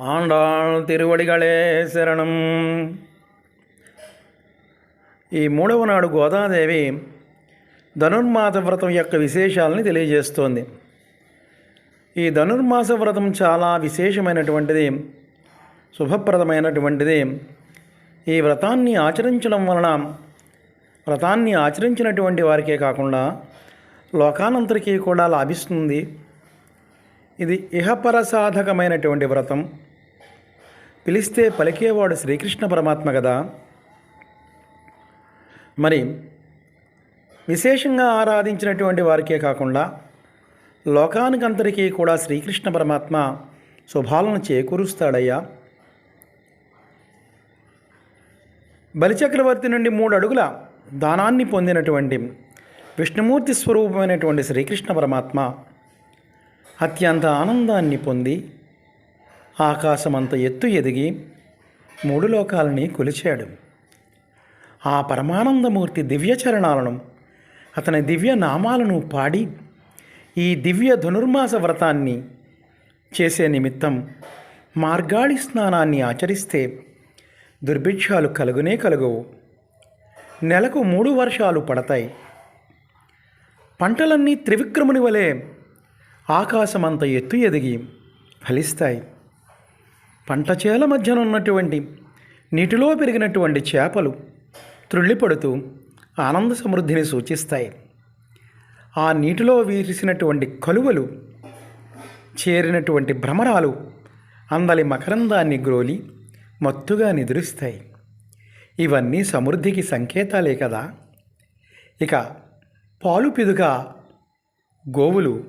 ఆండాళ్ తిరువడిగళే శరణం ఈ మూడవ నాడు గోదాదేవి ధనుర్మాస వ్రతం యొక్క విశేషాలని తెలియజేస్తోంది. ఈ ధనుర్మాస వ్రతం చాలా విశేషమైనటువంటిది శుభప్రదమైనటువంటిది. ఈ వ్రతాన్ని ఆచరించడం వలన వ్రతాన్ని ఆచరించినటువంటి వారికే కాకుండా లోకానంతరికీ కూడా లాభిస్తుంది. ఇది ఇహపరసాధకమైనటువంటి వ్రతం. పిలిస్తే పలికేవాడు శ్రీకృష్ణ పరమాత్మ కదా? మరి విశేషంగా ఆరాధించినటువంటి వారికే కాకుండా లోకానికంతరికీ కూడా శ్రీకృష్ణ పరమాత్మ శుభాలను చేకూరుస్తాడయ్యా. బలిచక్రవర్తి నుండి మూడు అడుగుల దానాన్ని పొందినటువంటి విష్ణుమూర్తి స్వరూపమైనటువంటి శ్రీకృష్ణ పరమాత్మ అత్యంత ఆనందాన్ని పొంది ఆకాశమంత ఎత్తు ఎదిగి మూడు లోకాలని కొలిచాడు. ఆ పరమానందమూర్తి దివ్య చరణాలను అతని దివ్య నామాలను పాడి ఈ దివ్య ధనుర్మాస వ్రతాన్ని చేసే నిమిత్తం మార్గాళి స్నానాన్ని ఆచరిస్తే దుర్భిక్షాలు కలుగునే కలుగవు. నెలకు మూడు వర్షాలు పడతాయి. పంటలన్నీ త్రివిక్రముని వలె ఆకాశమంత ఎత్తు ఎదిగి ఫలిస్తాయి. పంట చేల మధ్యన ఉన్నటువంటి నీటిలో పెరిగినటువంటి చేపలు త్రుళ్ళిపడుతూ ఆనంద సమృద్ధిని సూచిస్తాయి. ఆ నీటిలో వీరిసినటువంటి కలువలు చేరినటువంటి భ్రమరాలు అందలి మకరందాన్ని గ్రోలి మత్తుగా నిద్రిస్తాయి. ఇవన్నీ సమృద్ధికి సంకేతాలే కదా. ఇక పాలు పిదుగా గోవులు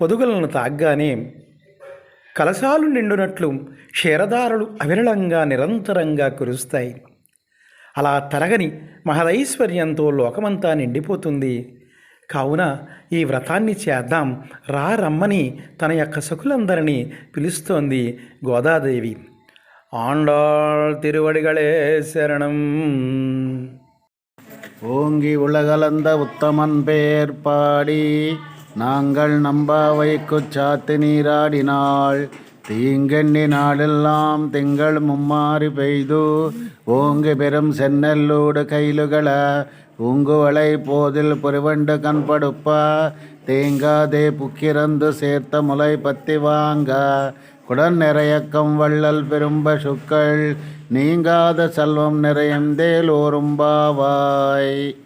పొదుగులను తాగ్గానే కలశాలు నిండునట్లు క్షీరదారులు అవిరళంగా నిరంతరంగా కురుస్తాయి అలా తరగని మహదైశ్వర్యంతో లోకమంతా నిండిపోతుంది కావున ఈ వ్రతాన్ని చేద్దాం రా రమ్మని తన యొక్క సకులందరినీ పిలుస్తోంది గోదాదేవి ఆండాళ్ తిరువడిగళే శరణం ஓங்கி உலகளந்த உத்தமன் பேர் பாடி நாங்கள் நம்பாவைக்கு சாத்து நீராடினாள். தீங்கண்ணி நாடெல்லாம் திங்கள் மும்மாறி பெய்து. ஓங்கு பெரும் சென்னல்லூடு கைலுகள உங்குவளை போதில் புரிவண்டு கண்படுப்ப. தேங்காதே புக்கிரந்து சேர்த்த முலை பத்தி வாங்க. குடன் நிறையக்கம் வள்ளல் பெரும்ப சுக்கள் நீங்காத செல்வம் நிறையந்தேல் ஓரும்பாவாய்